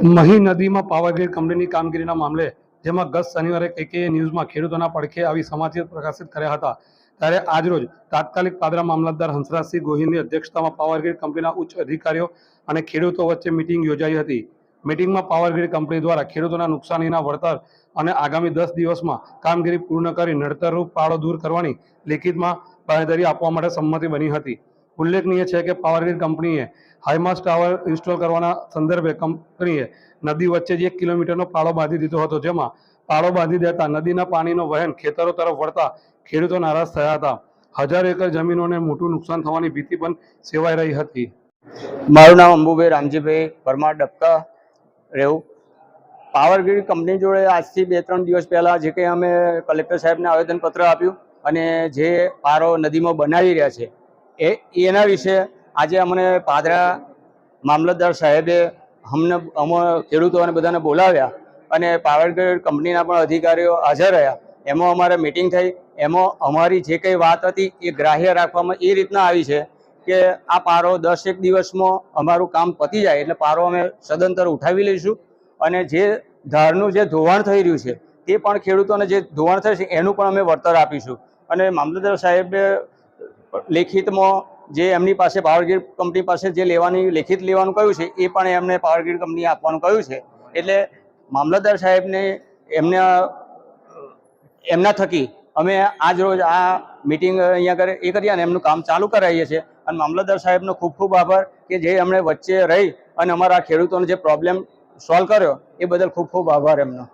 મહી નદીમાં પાવાગીર કંપનીની કામગીરીના મામલે, જેમાં ગત શનિવારે કેકે ન્યૂઝમાં ખેડૂતોના પડખે આવી સમાચાર પ્રકાશિત કર્યા હતા. ત્યારે આજરોજ તાત્કાલિક પાદરા મામલતદાર હંસરાજસિંહ ગોહિલની અધ્યક્ષતામાં પાવરગ્રીડ કંપનીના ઉચ્ચ અધિકારીઓ અને ખેડૂતો વચ્ચે મિટિંગ યોજાઈ હતી. મિટિંગમાં પાવરગ્રીડ કંપની દ્વારા ખેડૂતોના નુકસાનીના વળતર અને આગામી દસ દિવસમાં કામગીરી પૂર્ણ કરી નડતરરૂપ પાળો દૂર કરવાની લેખિતમાં બાંહેધરી આપવા માટે સંમતિ બની હતી. ઉલ્લેખનીય છે કે પાવરગ્રીડ કંપનીએ હાઈમાસ્ટ ટાવર ઇન્સ્ટોલ કરવાના સંદર્ભે કંપનીએ નદી વચ્ચે જ એક કિલોમીટરનો પાળો બાંધી દીધો હતો, જેમાં પાળો બાંધી દેતા નદીના પાણીનો વહેન ખેતરો તરફ વળતા ખેડૂતો નારાજ થયા હતા. હજાર એકર જમીનોને મોટું નુકસાન થવાની ભીતિ પણ સેવાઈ રહી હતી. મારું નામ અંબુભાઈ રામજીભાઈ પરમાર ડબકા રહેવું. પાવરગ્રીડ કંપની જોડે આજથી બે ત્રણ દિવસ પહેલાં જે કંઈ અમે કલેક્ટર સાહેબને આવેદનપત્ર આપ્યું અને જે પારો નદીમાં બનાવી રહ્યા છે એ એના વિશે આજે અમને પાદરા મામલતદાર સાહેબે અમને અમે ખેડૂતોને બધાને બોલાવ્યા અને પાવરગ્રેડ કંપનીના પણ અધિકારીઓ હાજર રહ્યા. એમાં અમારે મિટિંગ થઈ. એમાં અમારી જે કંઈ વાત હતી એ ગ્રાહ્ય રાખવામાં એ રીતના આવી છે કે આ પારો દસ એક દિવસમાં અમારું કામ પતી જાય એટલે પારો અમે સદંતર ઉઠાવી લઈશું અને જે ધારનું જે ધોવાણ થઈ રહ્યું છે તે પણ ખેડૂતોને જે ધોવાણ થશે એનું પણ અમે વળતર આપીશું. અને મામલતદાર સાહેબે લેખિતમાં જે એમની પાસે પાવરગ્રીડ કંપની પાસે જે લેવાની, લેખિત લેવાનું કહ્યું છે, એ પણ એમને પાવરગ્રીડ કંપની આપવાનું કહ્યું છે. એટલે મામલતદાર સાહેબને એમના એમના થકી અમે આજ રોજ આ મિટિંગ અહીંયા કરે એ કરી અને એમનું કામ ચાલુ કરાવીએ છીએ. અને મામલતદાર સાહેબનો ખૂબ ખૂબ આભાર કે જે એમણે વચ્ચે રહી અને અમારા ખેડૂતોનો જે પ્રોબ્લેમ સોલ્વ કર્યો, એ બદલ ખૂબ ખૂબ આભાર એમનો.